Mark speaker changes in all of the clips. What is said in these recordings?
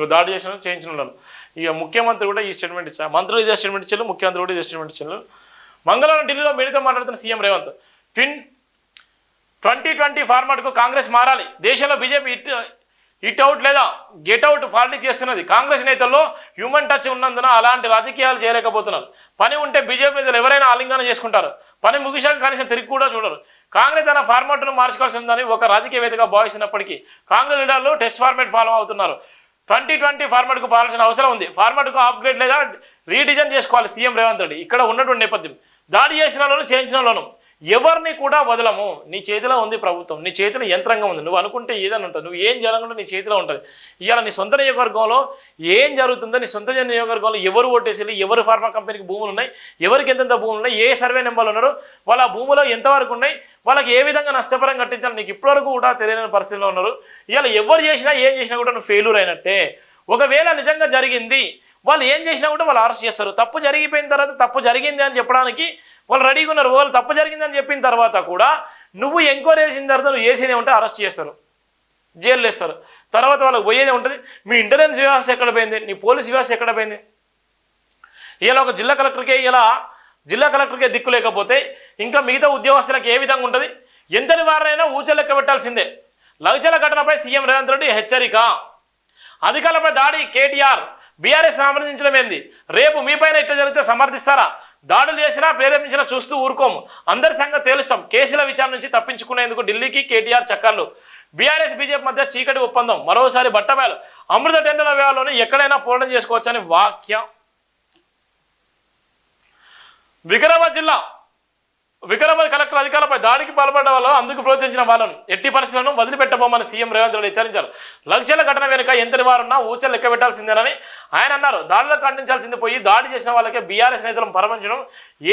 Speaker 1: ఇంకో దాడి చేసిన చేయించిన ఇక ముఖ్యమంత్రి కూడా ఈ స్టేట్మెంట్ ఇచ్చారు. మంత్రులు ఇదే స్టేట్మెంట్ ఇచ్చారు ముఖ్యమంత్రి కూడా ఇదే స్టేట్మెంట్ ఇచ్చారు. మంగళవారం ఢిల్లీలో మీడియాతో మాట్లాడుతున్న CM Revanth twin twenty twenty ఫార్మాట్కు Congress మారాలి. దేశంలో బీజేపీ ఇట్ ఇట్ అవుట్ లేదా గెట్ అవుట్ పాలిటిక్స్ చేస్తున్నది. కాంగ్రెస్ నేతల్లో హ్యూమన్ టచ్ ఉన్నందున అలాంటి రాజకీయాలు చేయలేకపోతున్నారు. పని ఉంటే బీజేపీ నేతలు ఎవరైనా ఆలింగనం చేసుకుంటారు. పని ముగిశాక కనీసం తిరిగి కూడా చూడరు. కాంగ్రెస్ తన ఫార్మాట్ను మార్చుకోవాల్సి ఉందని ఒక రాజకీయవేత్తగా భావిస్తున్నప్పటికీ కాంగ్రెస్ లీడర్లు టెస్ట్ ఫార్మాట్ ఫాలో అవుతున్నారు. ట్వంటీ ట్వంటీ ఫార్మాట్కు పాల్సిన అవసరం ఉంది. ఫార్మాట్కు అప్గ్రేడ్ లేదా రీడిజైన్ చేసుకోవాలి సీఎం రేవంత్ రెడ్డి. ఇక్కడ ఉన్నటువంటి నేపథ్యం. దాడి చేసిన లోను చేయించిన లోను ఎవరిని కూడా వదలము. నీ చేతిలో ఉంది ప్రభుత్వం నీ చేతిలో యంత్రంగా ఉంది. నువ్వు అనుకుంటే ఏదని ఉంటుంది. నువ్వు ఏం జరగకుండా నీ చేతిలో ఉంటుంది. ఇవాళ నీ సొంత నియోజకవర్గంలో ఏం జరుగుతుందో నీ సొంత నియోజకవర్గంలో ఎవరు ఓటేసేది ఎవరు ఫార్మా కంపెనీకి భూములు ఉన్నాయి ఎవరికి ఎంతెంత భూములు ఉన్నాయి ఏ సర్వే నెంబర్లు ఉన్నారు వాళ్ళ భూములో ఎంతవరకు ఉన్నాయి వాళ్ళకి ఏ విధంగా నష్టపరం కట్టించాలి నీకు ఇప్పటివరకు కూడా తెలియని పరిస్థితిలో ఉన్నారు. ఇవాళ ఎవరు చేసినా ఏం చేసినా కూడా నువ్వు ఫెయిల్యూర్ అయినట్టే. ఒకవేళ నిజంగా జరిగింది వాళ్ళు ఏం చేసినా కూడా వాళ్ళు అరెస్ట్ చేస్తారు. తప్పు జరిగిపోయిన తర్వాత తప్పు జరిగింది అని చెప్పడానికి వాళ్ళు రెడీగా ఉన్నారు. వాళ్ళు తప్పు జరిగిందని చెప్పిన తర్వాత కూడా నువ్వు ఎంక్వైరీ చేసిన తర్వాత నువ్వు చేసేది ఉంటే అరెస్ట్ చేస్తారు. జైలు వేస్తారు. తర్వాత వాళ్ళకి పోయేది ఉంటుంది మీ ఇంటెలిజెన్స్ వ్యవస్థ ఎక్కడ పోయింది? నీ పోలీస్ వ్యవస్థ ఎక్కడ పోయింది? ఇలా ఒక జిల్లా కలెక్టర్కే ఇలా జిల్లా కలెక్టర్కే దిక్కు లేకపోతే ఇంకా మిగతా ఉద్యోగస్తులకు ఏ విధంగా ఉంటుంది? ఎంతటి వారైనా ఊచలెక్క పెట్టాల్సిందే. లగచల ఘటనపై సీఎం రేవంత్ రెడ్డి హెచ్చరిక. అధికారులపై దాడి కేటీఆర్ బీఆర్ఎస్ సంప్రదించడం ఏంది? రేపు మీపైన ఇట్లా జరిగితే సమర్థిస్తారా? దాడులు చేసినా ప్రేరేపించినా చూస్తూ ఊరుకోము. అందరి సంగతి తేలుస్తాం. కేసుల విచారణ నుంచి తప్పించుకునేందుకు ఢిల్లీకి కేటీఆర్ చక్కర్లు. బీఆర్ఎస్ బీజేపీ మధ్య చీకటి ఒప్పందం. మరోసారి బట్టబయలు. అమృత టెండల వ్యవహారంలోనే ఎక్కడైనా పోరాటం చేసుకోవచ్చని వాక్యం. వికారాబాద్ జిల్లా వికారాబాద్ కలెక్టర్ అధికారులపై దాడికి పాల్పడ్డ వాళ్ళు అందుకు ప్రోత్సహించిన వాళ్ళను ఎట్టి పరిస్థితులను వదిలిపెట్టబోమని సీఎం రేవంత్ రెడ్డి హెచ్చరించారు. లక్షల ఘటన వెనుక ఎంతటి వారున్నా ఊచలు లెక్క పెట్టాల్సిందేనని ఆయన అన్నారు దాడిలో ఖండించాల్సింది పోయి దాడి చేసిన వాళ్ళకే బీఆర్ఎస్ నేతలను పరమించడం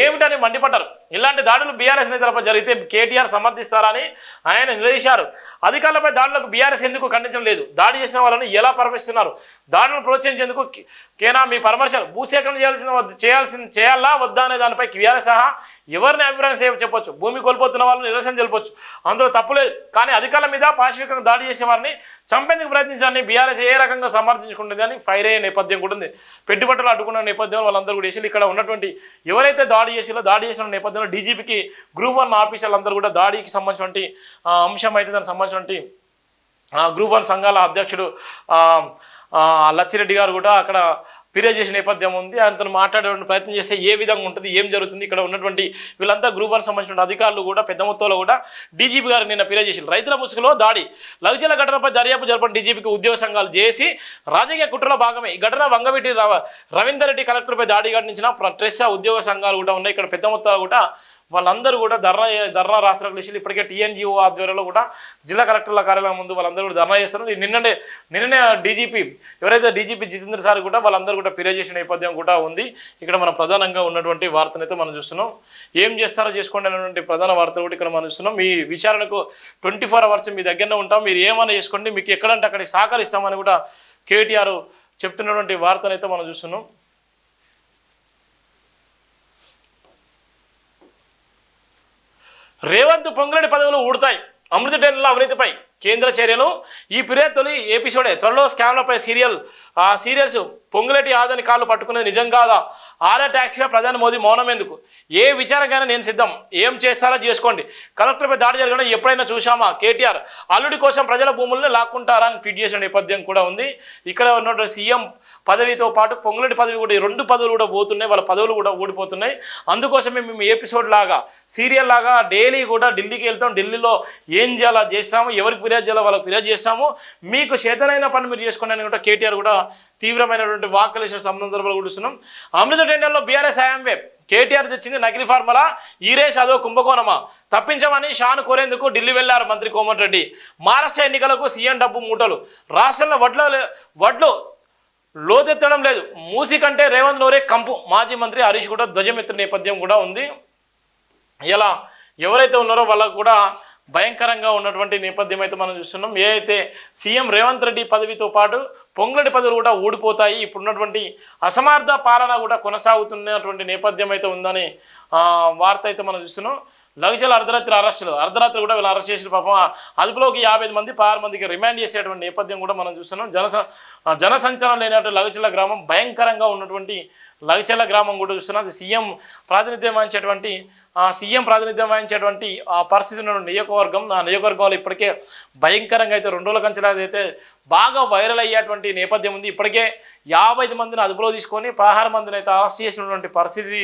Speaker 1: ఏమిటని మండిపడ్డారు. ఇలాంటి దాడులు బీఆర్ఎస్ నేతలపై జరిగితే కేటీఆర్ సమర్థిస్తారా అని ఆయన నిలదీశారు. అధికారులపై దాడులకు బీఆర్ఎస్ ఎందుకు ఖండించడం లేదు? దాడి చేసిన వాళ్ళని ఎలా పరమిస్తున్నారు దాడులను ప్రోత్సహించేందుకు కేనా మీ పరామర్శలు? భూసేకరణ చేయాల్సిన చేయాల్సింది చేయాలా? వద్దా అనే దానిపై బీఆర్ఎస్ సహా ఎవరిని అభిప్రాయం చేయ చెప్పొచ్చు? భూమి కోల్పోతున్న వాళ్ళని నిరసన తెలపొచ్చు అందులో తప్పులేదు కానీ అధికారుల మీద పాశవికంగా దాడి చేసే వారిని చంపేందుకు ప్రయత్నించాలని బీఆర్ఎస్ ఏ రకంగా సమర్థించుకుంటుంది అని ఫైర్ అయ్యే నేపథ్యం కూడా ఉంది. పెట్టుబడులు అడ్డుకున్న నేపథ్యంలో వాళ్ళందరూ కూడా చేసి ఇక్కడ ఉన్నటువంటి ఎవరైతే దాడి చేసిలో దాడి చేసిన నేపథ్యంలో డీజీపీకి గ్రూప్ వన్ ఆఫీసర్లందరూ కూడా దాడికి సంబంధించినటువంటి అంశం అయితే దానికి సంబంధించినటువంటి గ్రూప్ వన్ సంఘాల అధ్యక్షుడు లచ్చిరెడ్డి గారు కూడా అక్కడ ఫిర్యాదు చేసే నేపథ్యం ఉంది. ఆయనతో మాట్లాడే ప్రయత్నం చేస్తే ఏ విధంగా ఉంటుంది ఏం జరుగుతుంది? ఇక్కడ ఉన్నటువంటి వీళ్ళంతా గ్రూప్ వన్ సంబంధించిన అధికారులు కూడా పెద్ద మొత్తంలో కూడా డీజీపీ గారు నిన్న ఫిర్యాదు చేసిన రైతుల ముసుగులో దాడి. లఘుజల ఘటనపై దర్యాప్తు జరపని డీజీపీకి ఉద్యోగ సంఘాలు చేసి రాజకీయ కుట్రలో భాగమే. ఈ ఘటన వంగవీటి రవ- రవీందర్ రెడ్డి కలెక్టర్పై దాడి ఘటించిన ట్రెస్ ఉద్యోగ సంఘాలు కూడా ఉన్నాయి. ఇక్కడ పెద్ద మొత్తంలో కూడా వాళ్ళందరూ కూడా ధర్నా ధర్నా రాష్ట్ర కృషిలు ఇప్పటికే టీఎన్జిఓ ఆధ్వర్యంలో కూడా జిల్లా కలెక్టర్ల కార్యాలయం ముందు వాళ్ళందరూ కూడా ధర్నా చేస్తారు నిన్ననే నిన్ననే డీజీపీ ఎవరైతే డీజీపీ జితేంద్ర సార్ కూడా వాళ్ళందరూ కూడా ఫిర్యాదు చేసిన నేపథ్యం కూడా ఉంది. ఇక్కడ మనం ప్రధానంగా ఉన్నటువంటి వార్తనైతే మనం చూస్తున్నాం. ఏం చేస్తారో చేసుకోండి అనేటువంటి ప్రధాన వార్త కూడా ఇక్కడ మనం చూస్తున్నాం. మీ విచారణకు ట్వంటీ ఫోర్ అవర్స్ మీ దగ్గరనే ఉంటాం. మీరు ఏమైనా చేసుకోండి. మీకు ఎక్కడంటే అక్కడికి సహకరిస్తామని కూడా కేటీఆర్ చెప్తున్నటువంటి వార్తనైతే మనం చూస్తున్నాం. రేవంత్ పొంగులేటి పదవులు ఊడతాయి. అమృత టెన్నుల అవినీతిపై కేంద్ర చర్యలు. ఈ ఫిర్యాదు తొలి ఎపిసోడే త్వరలో స్కామ్లపై సీరియల్ ఆ సీరియల్స్ పొంగులేటి ఆదని కాళ్ళు పట్టుకునేది నిజం కాదా? ఆలా ట్యాక్సీగా ప్రధాని మోదీ మౌనం ఎందుకు? ఏ విచారంగానే నేను సిద్ధం. ఏం చేస్తారో చేసుకోండి. కలెక్టర్పై దాడి జరగడం ఎప్పుడైనా చూశామా? కేటీఆర్ అల్లుడి కోసం ప్రజల భూముల్ని లాక్కుంటారా అని ట్వీట్ చేసిన నేపథ్యం కూడా ఉంది. ఇక్కడ ఉన్నటువంటి సీఎం పదవితో పాటు పొంగులేటి పదవి కూడా ఈ రెండు పదవులు కూడా పోతున్నాయి. వాళ్ళ పదవులు కూడా ఊడిపోతున్నాయి. అందుకోసమే మేము ఎపిసోడ్ లాగా సీరియల్ లాగా డైలీ కూడా ఢిల్లీకి వెళ్తాం. ఢిల్లీలో ఏం చేయాలో చేస్తాము ఎవరికి ఫిర్యాదు చేయాలో వాళ్ళకి ఫిర్యాదు చేస్తాము. మీకు చేతనైన పని మీరు చేసుకోండి అని కూడా కేటీఆర్ కూడా తీవ్రమైనటువంటి వాక్కులు ఇచ్చిన సందర్భాలు కూడా అమృత టెండర్లో బీఆర్ఎస్ హయాంవే కేటీఆర్ తెచ్చింది నకిలీ ఫార్ములా ఈ రేస్ అదో కుంభకోణమా? తప్పించమని షాను కోరేందుకు ఢిల్లీ వెళ్ళారు మంత్రి కోమటి రెడ్డి. మహారాష్ట్ర ఎన్నికలకు సీఎం డబ్బు మూటలు. రాష్ట్రంలో వడ్ల వడ్లు లోతెత్తడం లేదు. మూసి కంటే రేవంత్ నోరే కంపు. మాజీ మంత్రి హరీష్ కూడా ధ్వజమిత్ర నేపథ్యం కూడా ఉంది. ఇలా ఎవరైతే ఉన్నారో వాళ్ళకు కూడా భయంకరంగా ఉన్నటువంటి నేపథ్యం అయితే మనం చూస్తున్నాం. ఏ అయితే సీఎం రేవంత్ రెడ్డి పదవితో పాటు పొంగడి పదవులు కూడా ఊడిపోతాయి. ఇప్పుడున్నటువంటి అసమర్థ పాలన కూడా కొనసాగుతున్నటువంటి నేపథ్యం అయితే ఉందని వార్త అయితే మనం చూస్తున్నాం. లగచల అర్ధరాత్రి అరెస్టులు అర్ధరాత్రి కూడా వీళ్ళు అరెస్ట్ చేసిన పాపం. అదుపులోకి యాభై మంది పదహారు మందికి రిమాండ్ చేసేటువంటి నేపథ్యం కూడా మనం చూస్తున్నాం. జన జనసంచారం లేనటువంటి లగ్జల గ్రామం భయంకరంగా ఉన్నటువంటి లగచల గ్రామం కూడా చూస్తున్నాం. అది సీఎం ప్రాతినిధ్యం వహించేటువంటి సీఎం ప్రాతినిధ్యం వహించేటువంటి ఆ పరిస్థితి ఉన్న నియోజకవర్గం ఆ నియోజకవర్గంలో ఇప్పటికే భయంకరంగా అయితే రెండు రోజుల కంచెలా అయితే బాగా వైరల్ అయ్యేటువంటి నేపథ్యం ఉంది. ఇప్పటికే యాభై మందిని అదుపులో తీసుకొని పదహారు మందిని అయితే అరెస్ట్ చేసినటువంటి పరిస్థితి